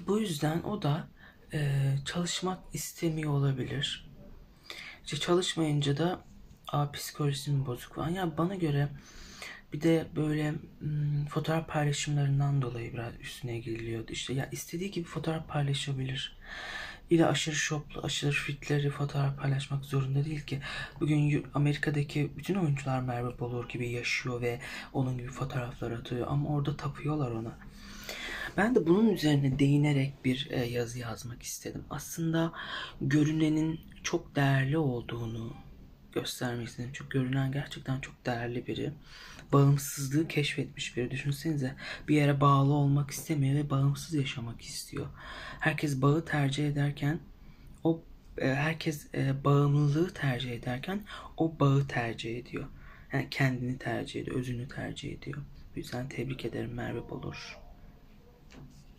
Bu yüzden o da e, çalışmak istemiyor olabilir. İşte çalışmayınca da Aa, psikolojisi mi bozuk falan. Ya bana göre bir de böyle hmm, fotoğraf paylaşımlarından dolayı biraz üstüne gidiliyordu. İşte ya istediği gibi fotoğraf paylaşabilir. İle aşırı şoplu, aşırı fitleri fotoğraf paylaşmak zorunda değil ki. Bugün Amerika'daki bütün oyuncular Merve Bolur gibi yaşıyor ve onun gibi fotoğraflar atıyor. Ama orada tapıyorlar ona. Ben de bunun üzerine değinerek bir e, yazı yazmak istedim. Aslında görünenin çok değerli olduğunu göstermek istedim. Çünkü görünen gerçekten çok değerli biri. Bağımsızlığı keşfetmiş biri. Düşünsenize bir yere bağlı olmak istemiyor ve bağımsız yaşamak istiyor. Herkes bağı tercih ederken o e, herkes e, bağımlılığı tercih ederken o bağı tercih ediyor. Yani kendini tercih ediyor, özünü tercih ediyor. Bu yüzden tebrik ederim Merve Bolur.